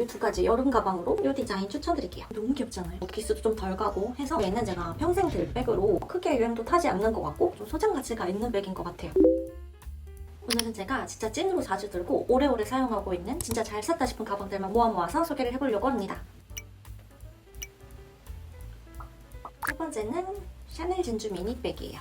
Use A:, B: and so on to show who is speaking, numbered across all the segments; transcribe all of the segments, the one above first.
A: 이 두 가지 여름 가방으로 이 디자인 추천드릴게요. 너무 귀엽잖아요. 기스도 좀 덜 가고 해서 얘는 제가 평생 들 백으로 크게 유행도 타지 않는 것 같고 좀 소장 가치가 있는 백인 것 같아요. 오늘은 제가 진짜 찐으로 자주 들고 오래오래 사용하고 있는 진짜 잘 샀다 싶은 가방들만 모아 모아서 소개를 해보려고 합니다. 첫 번째는 샤넬 진주 미니백이에요.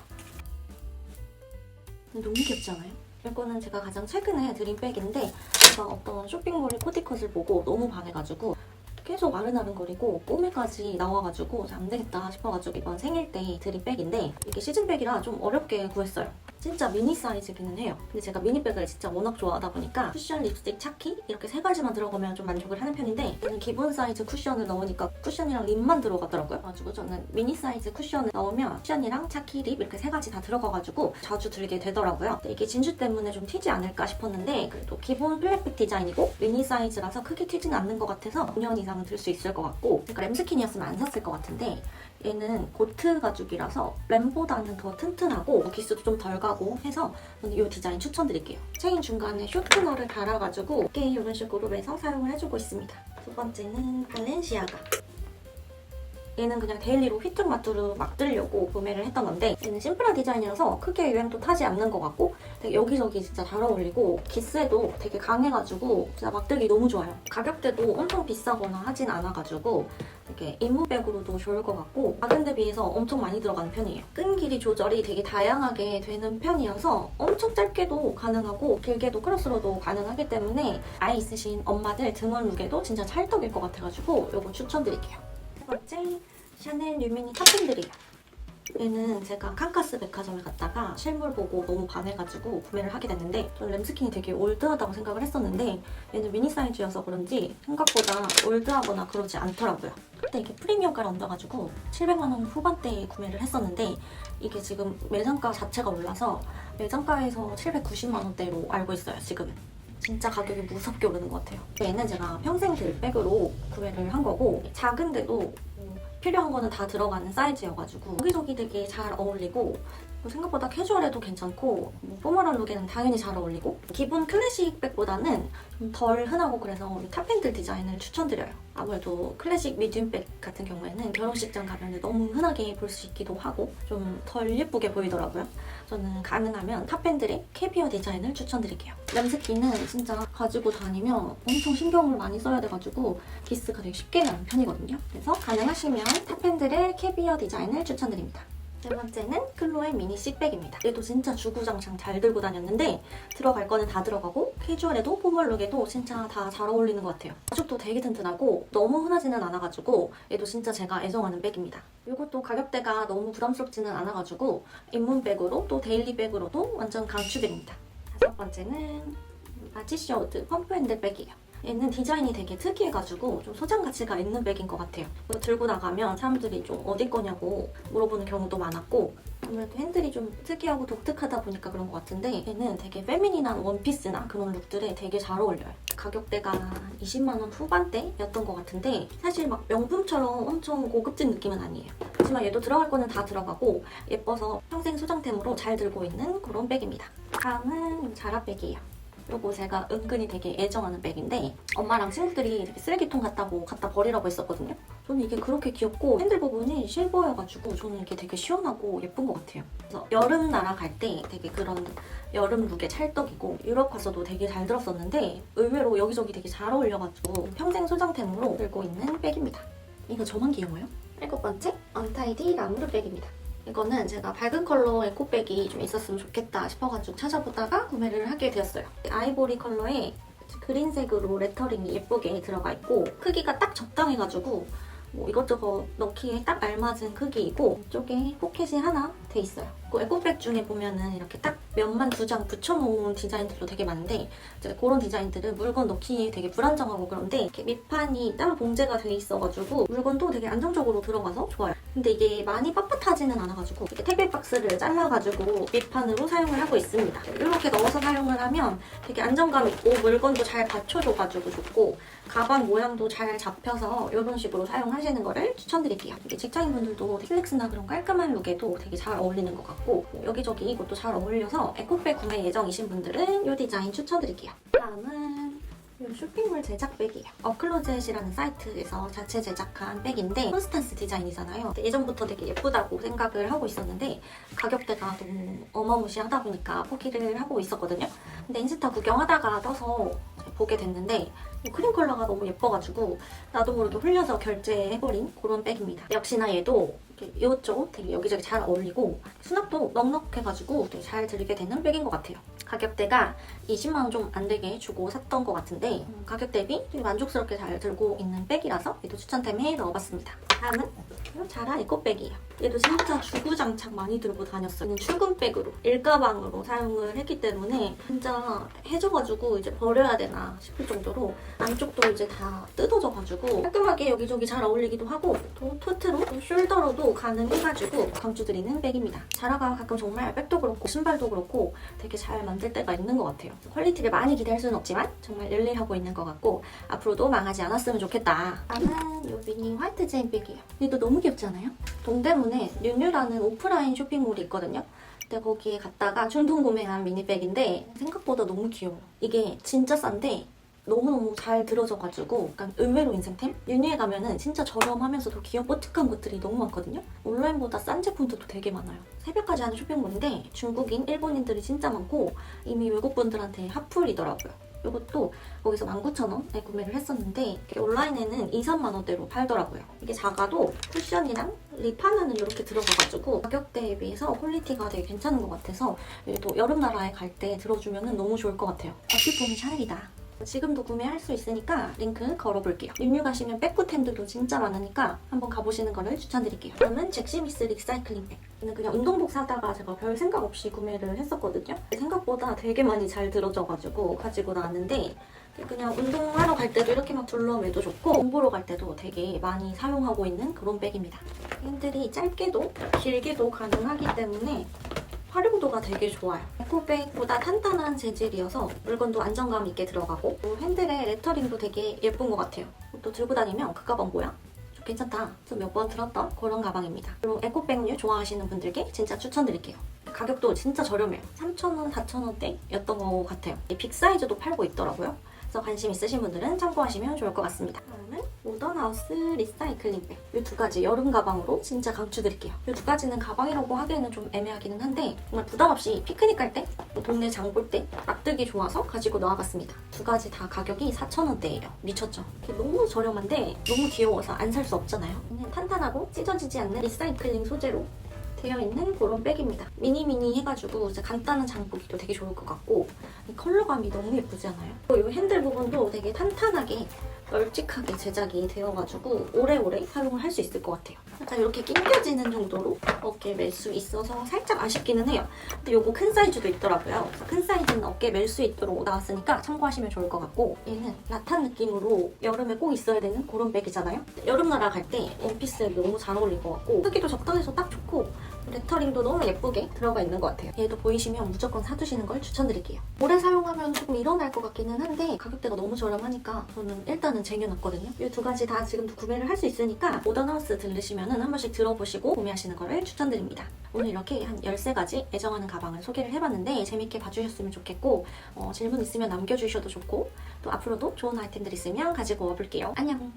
A: 너무 귀엽지 않아요? 이거는 제가 가장 최근에 드린 백인데 제가 어떤 쇼핑몰 코디컷을 보고 너무 반해가지고 계속 아른아른거리고 꿈에까지 나와가지고 안 되겠다 싶어가지고 이번 생일 때 드린 백인데 이게 시즌백이라 좀 어렵게 구했어요. 진짜 미니 사이즈기는 해요. 근데 제가 미니백을 진짜 워낙 좋아하다 보니까 쿠션, 립스틱, 차키 이렇게 세 가지만 들어가면 좀 만족을 하는 편인데 얘는 기본 사이즈 쿠션을 넣으니까 쿠션이랑 립만 들어가더라고요. 그래가지고 저는 미니 사이즈 쿠션을 넣으면 쿠션이랑 차키, 립 이렇게 세 가지 다 들어가가지고 자주 들게 되더라고요. 근데 이게 진주 때문에 좀 튀지 않을까 싶었는데 그래도 기본 플랫백 디자인이고 미니 사이즈라서 크게 튀지는 않는 것 같아서 5년 이상은 들 수 있을 것 같고 그러니까 램스킨이었으면 안 샀을 것 같은데 얘는 고트 가죽이라서 램보다는 더 튼튼하고 기스도 좀 덜 가고 해서 이 디자인 추천드릴게요. 체인 중간에 쇼트너를 달아가지고 이렇게 이런 식으로 해서 사용을 해주고 있습니다. 두 번째는 발렌시아가. 얘는 그냥 데일리로 휘뚜루마뚜루 막 들려고 구매를 했던 건데 얘는 심플한 디자인이라서 크게 유행도 타지 않는 것 같고 여기저기 진짜 잘 어울리고 기스에도 되게 강해가지고 진짜 막들기 너무 좋아요. 가격대도 엄청 비싸거나 하진 않아가지고 되게 입문백으로도 좋을 것 같고 데 비해서 엄청 많이 들어가는 편이에요. 끈 길이 조절이 되게 다양하게 되는 편이어서 엄청 짧게도 가능하고 길게도 크로스로도 가능하기 때문에 아이 있으신 엄마들 등원 룩에도 진짜 찰떡일 것 같아가지고 이거 추천드릴게요. 세 번째 샤넬 뉴미니 탑핀들이에요. 얘는 제가 칸카스 백화점에 갔다가 실물 보고 너무 반해가지고 구매를 하게 됐는데 저는 램스킨이 되게 올드하다고 생각을 했었는데 얘는 미니 사이즈여서 그런지 생각보다 올드하거나 그러지 않더라고요. 그때 이게 프리미엄가를 얹어가지고 700만 원 후반대에 구매를 했었는데 이게 지금 매장가 자체가 올라서 매장가에서 790만 원대로 알고 있어요 지금. 진짜 가격이 무섭게 오르는 것 같아요. 얘는 제가 평생 들 백으로 구매를 한 거고 작은데도 뭐 필요한 거는 다 들어가는 사이즈여가지고 여기저기 되게 잘 어울리고 뭐 생각보다 캐주얼해도 괜찮고 뭐 포멀한 룩에는 당연히 잘 어울리고 기본 클래식 백보다는 좀 덜 흔하고 그래서 이 탑핸들 디자인을 추천드려요. 아무래도 클래식 미디움 백 같은 경우에는 결혼식장 가면 너무 흔하게 볼 수 있기도 하고 좀 덜 예쁘게 보이더라고요. 저는 가능하면 탑핸들의 캐비어 디자인을 추천드릴게요. 램스킨은 진짜 가지고 다니면 엄청 신경을 많이 써야 돼가지고 기스가 되게 쉽게 나는 편이거든요. 그래서 가능하시면 탑핸들의 캐비어 디자인을 추천드립니다. 세 번째는 클로의 미니 씩백입니다. 얘도 진짜 주구장창 잘 들고 다녔는데 들어갈 거는 다 들어가고 캐주얼에도 포멀룩에도 진짜 다 잘 어울리는 것 같아요. 가죽도 되게 튼튼하고 너무 흔하지는 않아가지고 얘도 진짜 제가 애정하는 백입니다. 이것도 가격대가 너무 부담스럽지는 않아가지고 입문백으로 또 데일리백으로도 완전 강추드립니다. 다섯 번째는 바지쇼드 펌프 핸들 백이에요. 얘는 디자인이 되게 특이해가지고 좀 소장 가치가 있는 백인 것 같아요. 들고 나가면 사람들이 좀 어디 거냐고 물어보는 경우도 많았고 아무래도 핸들이 좀 특이하고 독특하다 보니까 그런 것 같은데 얘는 되게 페미닌한 원피스나 그런 룩들에 되게 잘 어울려요. 가격대가 20만 원 후반대였던 것 같은데 사실 막 명품처럼 엄청 고급진 느낌은 아니에요. 하지만 얘도 들어갈 거는 다 들어가고 예뻐서 평생 소장템으로 잘 들고 있는 그런 백입니다. 다음은 자라백이에요. 요거 제가 은근히 되게 애정하는 백인데 엄마랑 친구들이 되게 쓰레기통 같다고 갖다 버리라고 했었거든요. 저는 이게 그렇게 귀엽고 핸들 부분이 실버여가지고 저는 이게 되게 시원하고 예쁜 것 같아요. 그래서 여름 나라 갈 때 되게 그런 여름 룩의 찰떡이고 유럽 가서도 되게 잘 들었었는데 의외로 여기저기 되게 잘 어울려가지고 평생 소장템으로 들고 있는 백입니다. 이거 저만 귀여워요? 일곱 번째 언타이디 라무르 백입니다. 이거는 제가 밝은 컬러 에코백이 좀 있었으면 좋겠다 싶어가지고 찾아보다가 구매를 하게 되었어요. 아이보리 컬러에 그린색으로 레터링이 예쁘게 들어가 있고 크기가 딱 적당해가지고 뭐 이것저것 넣기에 딱 알맞은 크기이고 이쪽에 포켓이 하나 돼 있어요. 그 에코백 중에 보면은 이렇게 딱 면만 두 장 붙여놓은 디자인들도 되게 많은데 이제 그런 디자인들은 물건 넣기에 되게 불안정하고 그런데 이렇게 밑판이 따로 봉제가 돼 있어가지고 물건도 되게 안정적으로 들어가서 좋아요. 근데 이게 많이 빳빳하지는 않아가지고 이렇게 택배 박스를 잘라가지고 밑판으로 사용을 하고 있습니다. 이렇게 넣어서 사용을 하면 되게 안정감 있고 물건도 잘 받쳐줘가지고 좋고 가방 모양도 잘 잡혀서 이런 식으로 사용하시는 거를 추천드릴게요. 이게 직장인분들도 슬랙스나 그런 깔끔한 룩에도 되게 잘 어울리는 것 같고 여기저기 이것도 잘 어울려서 에코백 구매 예정이신 분들은 이 디자인 추천드릴게요. 다음은 이 쇼핑몰 제작 백이에요. 어클로젯이라는 사이트에서 자체 제작한 백인데 콘스탄스 디자인이잖아요. 예전부터 되게 예쁘다고 생각을 하고 있었는데 가격대가 너무 어마무시하다 보니까 포기를 하고 있었거든요. 근데 인스타 구경하다가 떠서 보게 됐는데 이 크림 컬러가 너무 예뻐가지고 나도 모르게 홀려서 결제해버린 그런 백입니다. 역시나 얘도 이것저것 되게 여기저기 잘 어울리고 수납도 넉넉해가지고 되게 잘 들게 되는 백인 것 같아요. 가격대가 20만 원 좀 안 되게 주고 샀던 것 같은데 음, 가격 대비 되게 만족스럽게 잘 들고 있는 백이라서 얘도 추천템에 넣어봤습니다. 다음은 이 자라 에코백이에요. 얘도 진짜 주구장창 많이 들고 다녔어요. 출근백으로 일가방으로 사용을 했기 때문에 진짜 해져가지고 이제 버려야 되나 싶을 정도로 안쪽도 이제 다 뜯어져가지고 깔끔하게 여기저기 잘 어울리기도 하고 또 토트로 또 숄더로도 가능해가지고 강추드리는 백입니다. 자라가 가끔 정말 백도 그렇고 신발도 그렇고 되게 잘 만들 때가 있는 것 같아요. 퀄리티를 많이 기대할 수는 없지만 정말 열일하고 있는 것 같고 앞으로도 망하지 않았으면 좋겠다. 다음은 이 미니 화이트 제인 백이에요. 얘도 너무 귀엽지 않아요? 동대문 에 뉴뉴라는 오프라인 쇼핑몰이 있거든요. 근데 거기에 갔다가 충동 구매한 미니백인데 생각보다 너무 귀여워요. 이게 진짜 싼데 너무너무 잘 들어져가지고 약간 의외로 인생템? 유니에 가면은 진짜 저렴하면서도 귀엽고 특한 것들이 너무 많거든요? 온라인보다 싼 제품들도 되게 많아요. 새벽까지 하는 쇼핑몰인데 중국인, 일본인들이 진짜 많고 이미 외국분들한테 핫플이더라고요. 이것도 거기서 19,000원에 구매를 했었는데 온라인에는 2, 3만 원대로 팔더라고요. 이게 작아도 쿠션이랑 립 하나는 이렇게 들어가가지고 가격대에 비해서 퀄리티가 되게 괜찮은 것 같아서 또 여름 나라에 갈 때 들어주면 너무 좋을 것 같아요. 어떻게 보면 샤넬이다. 지금도 구매할 수 있으니까 링크 걸어볼게요. 육류 가시면 백구템들도 진짜 많으니까 한번 가보시는 거를 추천드릴게요. 다음은 잭시미스 리사이클링 백. 얘는 그냥 운동복 사다가 제가 별 생각 없이 구매를 했었거든요. 생각보다 되게 많이 잘 들어져가지고 가지고 나왔는데 그냥 운동하러 갈 때도 이렇게 막 둘러매도 좋고 공부로 갈 때도 되게 많이 사용하고 있는 그런 백입니다. 핸들이 짧게도 길게도 가능하기 때문에 활용도가 되게 좋아요. 에코백보다 탄탄한 재질이어서 물건도 안정감 있게 들어가고 또 핸들에 레터링도 되게 예쁜 것 같아요. 또 들고 다니면 그 가방 뭐야? 좀 괜찮다. 좀 몇 번 들었던 그런 가방입니다. 그리고 에코백류 좋아하시는 분들께 진짜 추천드릴게요. 가격도 진짜 저렴해요. 3,000원, 4,000원대였던 것 같아요. 빅 사이즈도 팔고 있더라고요. 그래서 관심 있으신 분들은 참고하시면 좋을 것 같습니다. 다음은 모던하우스 리사이클링 백. 이 두 가지 여름 가방으로 진짜 강추드릴게요. 이 두 가지는 가방이라고 하기에는 좀 애매하기는 한데 정말 부담 없이 피크닉 갈 때, 뭐 동네 장 볼 때 납득이 좋아서 가지고 나와봤습니다. 두 가지 다 가격이 4,000원대예요. 미쳤죠? 너무 저렴한데 너무 귀여워서 안 살 수 없잖아요. 탄탄하고 찢어지지 않는 리사이클링 소재로 되어 있는 그런 백입니다. 미니미니 해가지고 이제 간단한 장보기도 되게 좋을 것 같고 이 컬러감이 너무 예쁘지 않아요? 이 핸들 부분도 되게 탄탄하게 널찍하게 제작이 되어가지고 오래오래 사용을 할 수 있을 것 같아요. 약간 이렇게 낑겨지는 정도로 어깨에 멜수 있어서 살짝 아쉽기는 해요. 근데 요거 큰 사이즈도 있더라고요. 큰 사이즈는 어깨에 멜수 있도록 나왔으니까 참고하시면 좋을 것 같고 얘는 라탄 느낌으로 여름에 꼭 있어야 되는 그런 백이잖아요. 여름 나라 갈 때 원피스에 너무 잘 어울릴 것 같고 크기도 적당해서 딱 좋고 레터링도 너무 예쁘게 들어가 있는 것 같아요. 얘도 보이시면 무조건 사두시는 걸 추천드릴게요. 오래 사용하면 조금 일어날 것 같기는 한데 가격대가 너무 저렴하니까 저는 일단은 쟁여놨거든요. 이 두 가지 다 지금도 구매를 할 수 있으니까 모던하우스 들르시면 한 번씩 들어보시고 구매하시는 거를 추천드립니다. 오늘 이렇게 한 13가지 애정하는 가방을 소개를 해봤는데 재밌게 봐주셨으면 좋겠고 어, 질문 있으면 남겨주셔도 좋고 또 앞으로도 좋은 아이템들 있으면 가지고 와볼게요. 안녕!